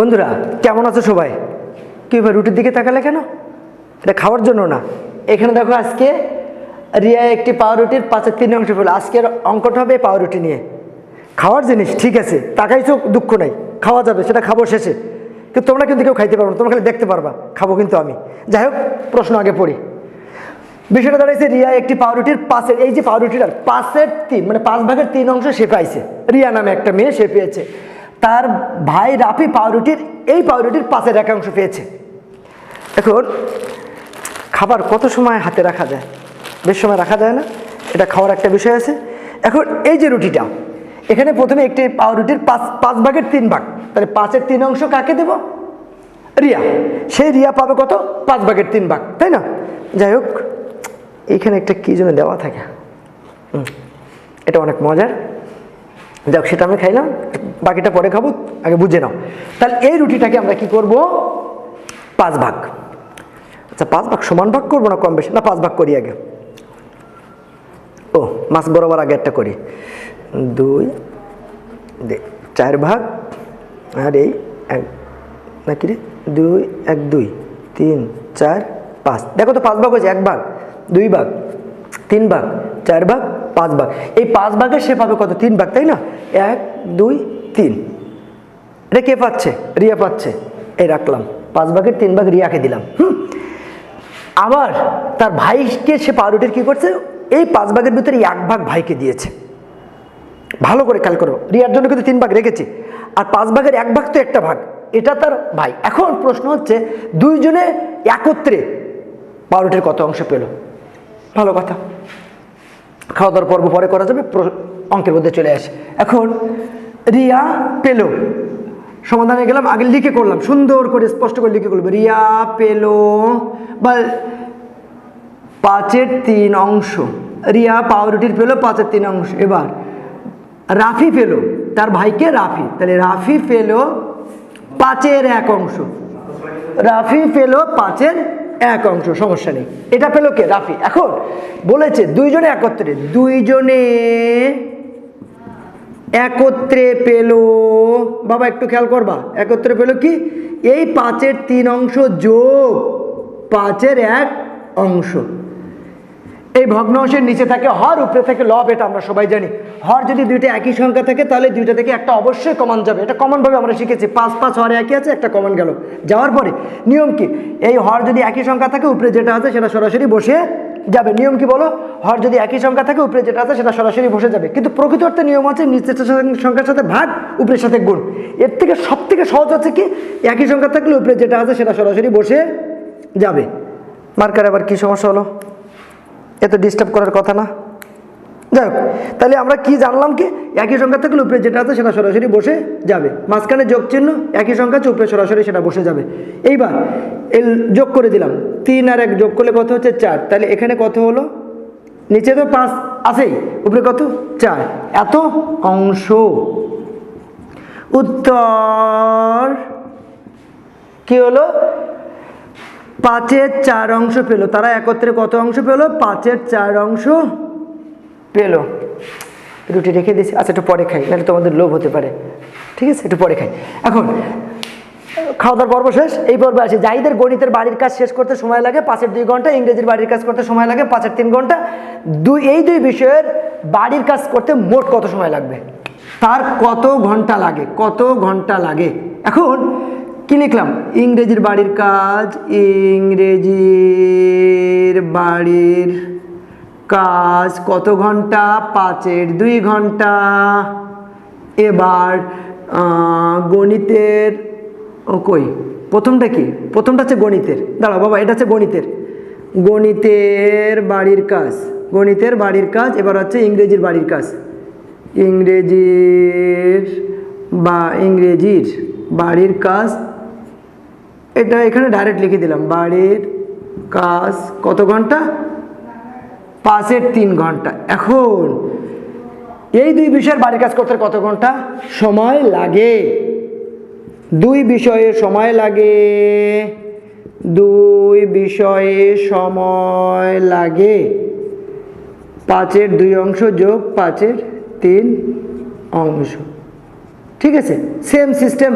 বন্ধুরা, কেমন আছো সবাই? কি এবার রুটির দিকে তাকালে কেন? এটা খাওয়ার জন্য না। এখানে দেখো আজকে রিয়া একটি পাউরুটির পাঁচের তিন অংশ পেল। আজকের অঙ্কটা হবে পাউরুটি নিয়ে। খাওয়ার জিনিস, ঠিক আছে। তাকাইছো, দুঃখ নাই। খাওয়া যাবে, সেটা খাব শেষে। কিন্তু তোমরা কিন্তু কেউ খাইতে পারব না, তোমরা খালি দেখতে পারবা। খাব কিন্তু আমি। যাই হোক, প্রশ্ন আগে পড়ি। বিষয়টা দাঁড়াইছে রিয়া একটি পাউরুটির পাশের এই যে পাউরুটিটার পাশের তিন মানে পাঁচ ভাগের তিন অংশ সে পাইছে। রিয়া নামে একটা মেয়ে সে পেয়েছে। তার ভাই রাফি পাউরুটির, এই পাউরুটির পাশের এক অংশ পেয়েছে। এখন, খাবার কত সময় হাতে রাখা যায়? বেশ সময় রাখা যায় না? এটা খাওয়ার একটা বিষয় আছে। এখন, এই যে রুটিটা, এখানে প্রথমে একটি পাউরুটির পাঁচ পাঁচ ভাগের তিন ভাগ। তাহলে পাঁচের তিন অংশ কাকে দেব? রিয়া। সেই রিয়া পাবে কত? পাঁচ ভাগের তিন ভাগ, তাই না? যাই হোক এখানে একটা কী জন্য দেওয়া থাকে। এটা অনেক মজার। যাক, সেটা আমি খাইলাম, বাকিটা পরে খাব, আগে বুঝে নাও। তাহলে এই রুটিটাকে আমরা কি করব? পাঁচ ভাগ। আচ্ছা পাঁচ ভাগ সমান ভাগ করব না কম বেশি? না, পাঁচ ভাগ করি আগে। ও, মাছ বরাবর আগে একটা করি। দুই চার ভাগ, আর এই এক নাকি রে? দুই, এক, দুই, তিন, চার, পাঁচ। দেখো তো পাঁচ ভাগ হয়েছে, এক ভাগ, দুই ভাগ, তিন ভাগ, চার ভাগ পাঁচ ভাগ এই পাঁচ ভাগে সে পাবে কত? তিন ভাগ তাই না? এক, দুই, তিন। এটা কে পাচ্ছে? রিয়া পাচ্ছে। এই রাখলাম। পাঁচ ভাগের তিন ভাগ রিয়াকে দিলাম। হুম। আবার তার ভাইকে সে পাউরুটির কি করছে? এই পাঁচ ভাগের ভিতরে এক ভাগ ভাইকে দিয়েছে। ভালো করে খেয়াল করো। রিয়ার জন্য কিন্তু তিন ভাগ রেখেছি। আর পাঁচ ভাগের এক ভাগ তো একটা ভাগ। এটা তার ভাই। এখন প্রশ্ন হচ্ছে, দুইজনে একত্রে পাউরুটির কত অংশ পেল? ভালো কথা। খাওয়া দাওয়ার পর্ব পরে করা যাবে অঙ্কের মধ্যে চলে আসে। এখন রিয়া পেল। সমাধানে গেলাম, আগে লিখে করলাম, সুন্দর করে স্পষ্ট করে লিখে করলাম। রিয়া পেল, বা পাঁচের তিন অংশ। রিয়া পাউরুটির পেল, পাঁচের তিন অংশ। এবার, রাফি পেল, তার ভাইকে রাফি। তাহলে রাফি পেল পাঁচের এক অংশ। রাফি পেল পাঁচের এক অংশ, সমস্যা নেই। এটা পেল কে? রাফি। এখন বলেছে দুইজনে একত্রে। দুইজনে একত্রে পেল, বাবা একটু খেয়াল করবা, একত্রে পেল কি? এই পাঁচের তিন অংশ যোগ পাঁচের এক অংশ। এই ভগ্নাংশের নিচে থাকে হর, উপরে থেকে লব, এটা আমরা সবাই জানি। হর যদি দুইটা একই সংখ্যা থাকে, তাহলে দুইটা থেকে একটা অবশ্যই কমন যাবে। এটা কমনভাবে আমরা শিখেছি। পাঁচ পাঁচ হর একই আছে, একটা কমন গেল। যাওয়ার পরে, নিয়ম কি? এই হর যদি একই সংখ্যা থাকে, উপরে যেটা আছে, সেটা সরাসরি বসে যাবে। নিয়ম কি বলো? হর যদি একই সংখ্যা থাকে, উপরে যেটা আছে, সেটা সরাসরি বসে যাবে। কিন্তু প্রকৃত অর্থে নিয়ম আছে, নিচের সংখ্যার সাথে ভাগ, উপরের সাথে গুণ। এর থেকে সব থেকে সহজ হচ্ছে কি? একই সংখ্যা থাকলে উপরে যেটা আছে, সেটা সরাসরি বসে যাবে। মার্কার আবার কি সমস্যা হলো? এত ডিস্টার্ব করার কথা না। যাই হোক, তাহলে আমরা কি জানলাম কি? একই সংখ্যা থাকলে উপরে যেটা আছে সেটা সরাসরি বসে যাবে। মাঝখানে যোগ চিহ্ন একই সংখ্যা আছে, উপরে সরাসরি সেটা বসে যাবে। এইবার, এল, যোগ করে দিলাম। তিন আর এক যোগ করলে কত হচ্ছে? চার। তাহলে এখানে কত হলো? নিচে তো পাঁচ আছেই। উপরে কত? চার। এত অংশ। উত্তর, কি হলো? পাঁচের চার অংশ পেল। তারা একত্রে কত অংশ পেল? পাঁচের চার অংশ পেল। রুটি রেখে দিয়েছি। আচ্ছা একটু পরে খাই, নাহলে তোমাদের লোভ হতে পারে। ঠিক আছে? একটু পরে খাই। এখন, খাওয়া দাওয়ার পর্ব শেষ। এই পর্বে আসি। জাহিদের গণিতের বাড়ির কাজ শেষ করতে সময় লাগে। পাঁচের দুই ঘণ্টা, ইংরেজির বাড়ির কাজ করতে সময় লাগে। পাঁচের তিন ঘণ্টা। দুই, এই দুই বিষয়ের বাড়ির কাজ করতে মোট কত সময় লাগবে? তার কত ঘণ্টা লাগে? কত ঘণ্টা লাগে? এখন কি লিখলাম? ইংরেজির বাড়ির কাজ, ইংরেজির বাড়ির কাজ কত ঘণ্টা? পাঁচের দুই ঘণ্টা। এবার গণিতের, ও কই? প্রথমটা কি? প্রথমটা হচ্ছে গণিতের। দাঁড়াও বাবা, এটা হচ্ছে গণিতের। গণিতের বাড়ির কাজ। গণিতের বাড়ির কাজ, এবার হচ্ছে ইংরেজির বাড়ির কাজ। ইংরেজির বা, ইংরেজির বাড়ির কাজ এটা এখানে ডাইরেক্ট লিখে দিলাম। বাড়ির কাজ কত ঘণ্টা? পাঁচের তিন ঘণ্টা। এখন এই দুই বিষয়ের বাড়ির কাজ করতে কত ঘণ্টা? সময় লাগে। দুই বিষয়ে সময় লাগে। দুই বিষয়ে সময় লাগে। পাঁচের দুই অংশ যোগ পাঁচের তিন অংশ। ঠিক আছে? সেম সিস্টেম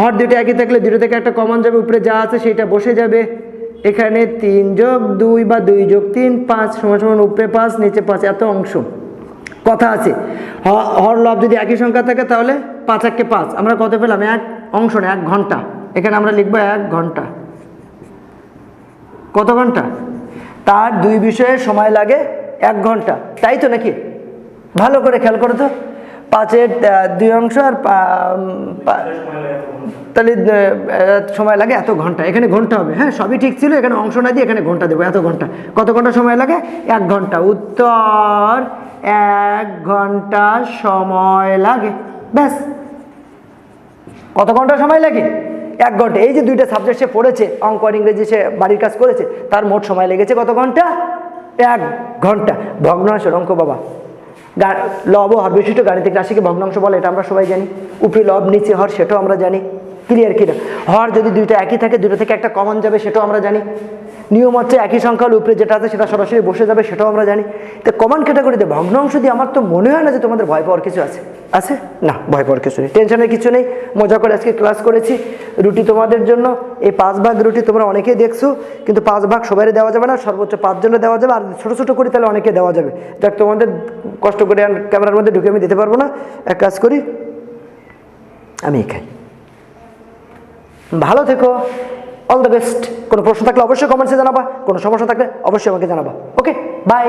হর দুটো একই থাকলে দুটো থেকে একটা কমন যাবে, উপরে যা আছে সেটা বসে যাবে। এখানে তিন যোগ দুই বা দুই যোগ তিন, পাঁচ, সমান সমান উপরে পাঁচ, নিচে পাঁচ, এত অংশ। কথা আছে। হর লব যদি একই সংখ্যা থাকে তাহলে পাঁচ এককে পাঁচ। আমরা কত পেলাম? এক অংশ না, এক ঘণ্টা। এখানে আমরা লিখব এক ঘণ্টা। কত ঘণ্টা? তার দুই বিষয়ে সময় লাগে এক ঘণ্টা। তাই তো নাকি? ভালো করে খেয়াল করো তো। পাঁচের দুই অংশ আর তাহলে সময় লাগে এত ঘণ্টা। এখানে ঘণ্টা হবে। হ্যাঁ সবই ঠিক ছিল। এখানে অংশ না দিয়ে এখানে ঘণ্টা দেবো। এত ঘণ্টা। কত ঘণ্টা সময় লাগে? এক ঘণ্টা। উত্তর, এক ঘণ্টা সময় লাগে। ব্যাস। কত ঘণ্টা সময় লাগে? এক ঘণ্টা। এই যে দুইটা সাবজেক্ট সে পড়েছে, অঙ্ক আর ইংরেজি সে বাড়ির কাজ করেছে, তার মোট সময় লেগেছে কত ঘণ্টা? এক ঘণ্টা। ভগ্নাংশের অঙ্ক বাবা। লব হর বিশিষ্ট গাণিতিক রাশিকে ভগ্নাংশ বলে, এটা আমরা সবাই জানি। উপরে লব, নিচে হর, সেটাও আমরা জানি। ক্লিয়ার কিনা হর যদি দুইটা একই থাকে, দুটো থেকে একটা কমন যাবে, সেটাও আমরা জানি। নিয়ম হচ্ছে একই সংখ্যার উপরে যেটা আছে সেটা সরাসরি বসে যাবে, সেটাও আমরা জানি। তো কমন ক্যাটাগরিতে ভগ্নাংশ দিয়ে আমার তো মনে হয় না যে তোমাদের ভয় পাওয়ার কিছু আছে। আছে? না, ভয় পাওয়ার কিছু নেই। টেনশনের কিছু নেই। মজা করে আজকে ক্লাস করেছি। রুটি তোমাদের জন্য। এই পাঁচ ভাগ রুটি তোমরা অনেকেই দেখছ, কিন্তু পাঁচ ভাগ সবাই দেওয়া যাবে না। সর্বোচ্চ পাঁচজনে দেওয়া যাবে। আর ছোটো ছোটো করি তাহলে অনেকে দেওয়া যাবে। যাক, তোমাদের কষ্ট করে ক্যামেরার মধ্যে ঢুকে আমি দিতে পারব না। এক কাজ করি। আমি খাই ভালো থেকো। অল দ্য বেস্ট কোনো প্রশ্ন থাকলে অবশ্যই কমেন্টসে জানাবা, কোনো সমস্যা থাকলে অবশ্যই আমাকে জানাবা। Okay bye